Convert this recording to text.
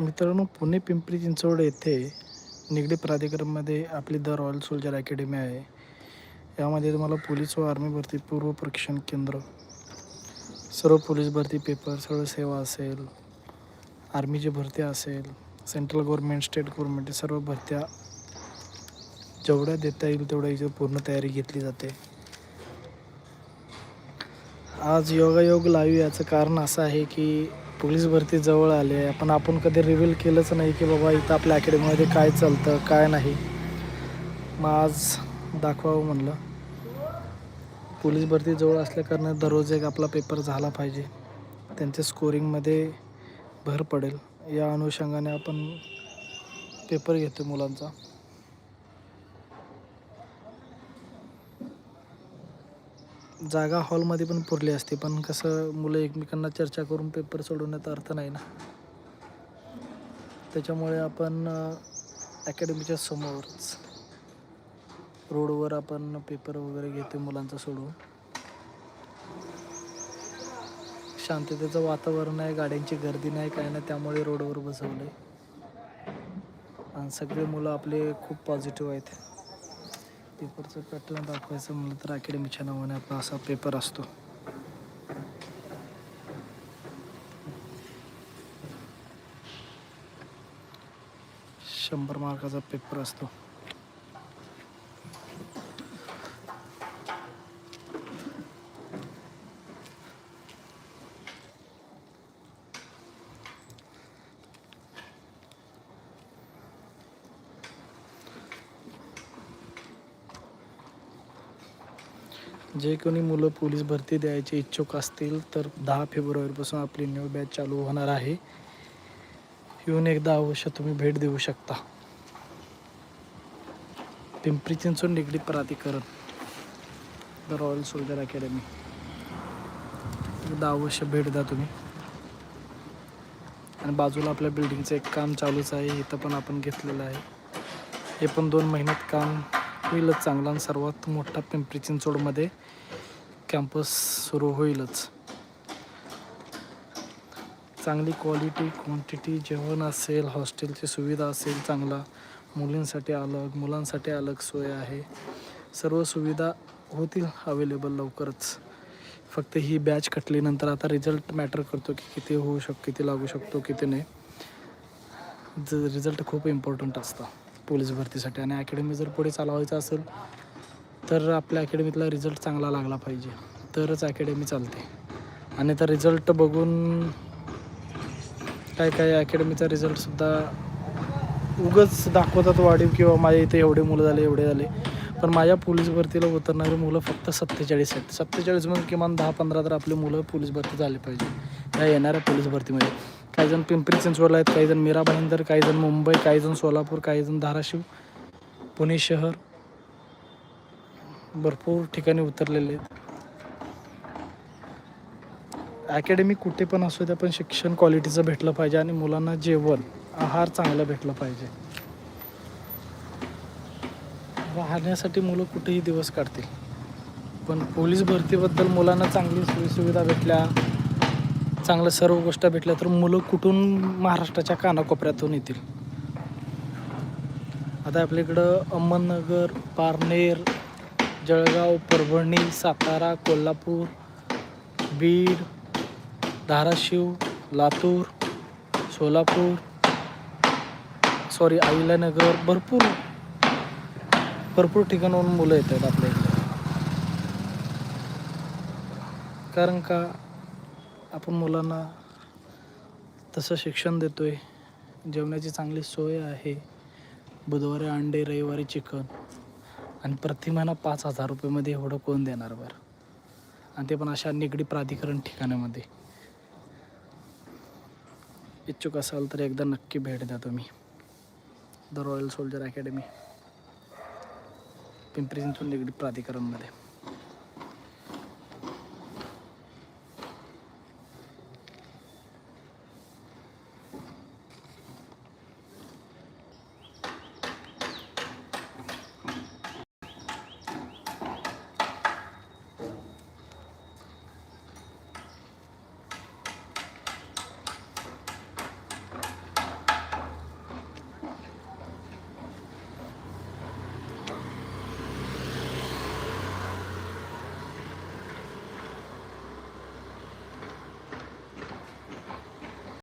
मित्रांनो पुणे पिंपरी चिंचवड येथे निगडी प्राधिकरणमध्ये आपली द रॉयल सोल्जर अकॅडमी आहे. यामध्ये तुम्हाला पोलीस व आर्मी भरती पूर्व प्रशिक्षण केंद्र सर्व पोलीस भरती पेपर सर्व सेवा असेल आर्मीची भरती असेल सेंट्रल गव्हर्मेंट स्टेट गव्हर्मेंट सर्व भरत्या जेवढ्या देता येईल तेवढ्या इथे पूर्ण तयारी घेतली जाते. आज योगायोग लाईव्ह याचं कारण असं आहे की पोलीस भरती जवळ आली आहे. पण आपण कधी रिव्हील केलंच नाही की बाबा इथं आपल्या अकॅडमीमध्ये काय चालतं काय नाही. मग आज दाखवावं म्हणलं. पोलीस भरती जवळ असल्याकारणाने दररोज एक आपला पेपर झाला पाहिजे. त्यांच्या स्कोरिंगमध्ये भर पडेल. या अनुषंगाने आपण पेपर घेतो मुलांचा. जागा हॉलमध्ये पण पुरली असते पण कसं मुलं एकमेकांना चर्चा करून पेपर सोडवण्यात अर्थ नाही ना. त्याच्यामुळे आपण अकॅडमीच्या समोरच रोडवर आपण पेपर वगैरे घेतो मुलांचा सोडवून शांततेचं वातावरण आहे गाड्यांची गर्दी नाही काय नाही त्यामुळे रोडवर बसवलं आहे आणि सगळे मुलं आपले खूप पॉझिटिव्ह आहेत. पेपरचं पॅटर्न दाखवायचं म्हणलं तर अकॅडमीच्या नावाने आपला असा पेपर असतो. शंभर मार्काचा पेपर असतो. जे कोणी मुलं पोलीस भरती द्यायचे इच्छुक असतील तर दहा फेब्रुवारीपासून आपली न्यू बॅच चालू होणार आहे. येऊन एकदा अवश्य तुम्ही भेट देऊ शकता. पिंपरी चिंचवड निगडीत प्राधिकरण द रॉयल सोल्जर अकॅडमी. एकदा अवश्य भेट द्या तुम्ही. आणि बाजूला आपल्या बिल्डिंगचं एक काम चालूच आहे इथं पण आपण घेतलेलं आहे. हे पण दोन महिन्यात काम होईलच चांगला आणि सर्वात मोठा पिंपरी चिंचवडमध्ये कॅम्पस सुरू होईलच. चांगली क्वालिटी क्वांटिटी जेवण असेल हॉस्टेलची सुविधा असेल चांगला मुलींसाठी अलग मुलांसाठी अलग सोय आहे. सर्व सुविधा होतील अवेलेबल लवकरच. फक्त ही बॅच कटलीनंतर आता रिझल्ट मॅटर करतो की किती होऊ शक किती लागू शकतो किती नाही. ज रिझल्ट खूप इम्पॉर्टंट असतं. पोलीस भरतीसाठी आणि अकॅडमी जर पुढे चालवायचं असेल तर आपल्या अकॅडमीतला रिझल्ट चांगला लागला पाहिजे. तरच अकॅडमी चालते. आणि तर रिझल्ट बघून काय काय अकॅडमीचा रिझल्टसुद्धा उगच दाखवतात वाढीव किंवा माझ्या इथे एवढे मुलं झाले एवढे झाले. पण माझ्या पोलीस भरतीला उतरणारी मुलं फक्त सत्तेचाळीस आहेत. सत्तेचाळीसमधून म्हणजे किमान दहा पंधरा तर आपली मुलं पोलीस भरती झाली पाहिजे. या येणाऱ्या पोलीस भरतीमध्ये. काही जण पिंपरी चिंचवडला आहेत काही जण मीरा भाईंदर काही जण मुंबई काही जण सोलापूर काही जण धाराशिव पुणे शहर भरपूर ठिकाणी उतरलेले आहेत. अकॅडमी कुठे पण असू द्या पण शिक्षण क्वालिटीचं भेटलं पाहिजे आणि मुलांना जेवण आहार चांगला भेटलं पाहिजे. राहण्यासाठी मुलं कुठेही दिवस काढतील. पण पोलीस भरतीबद्दल मुलांना चांगली सोयीसुविधा भेटल्या चांगल्या सर्व गोष्टी भेटल्या तर मुलं कुठून महाराष्ट्राच्या कानाकोपऱ्यातून येतील? आता आपल्याकडं अहमदनगर पारनेर जळगाव परभणी सातारा कोल्हापूर बीड धाराशिव लातूर सोलापूर सॉरी अहिल्यानगर भरपूर भरपूर ठिकाणाहून मुलं येत आहेत आपल्या इकडे कारण का आपण मुलांना तसं शिक्षण देतो आहे जेवणाची चांगली सोय आहे बुधवारी अंडे रविवारी चिकन आणि प्रति महिना पाच हजार रुपयेमध्ये एवढं कोण देणार बरं? आणि ते पण अशा निगडी प्राधिकरण ठिकाणामध्ये. इच्छुक असाल तर एकदा नक्की भेट द्या तुम्ही. The royal soldier academy. Pimpri Chinchwad निगडीत प्राधिकरणमध्ये.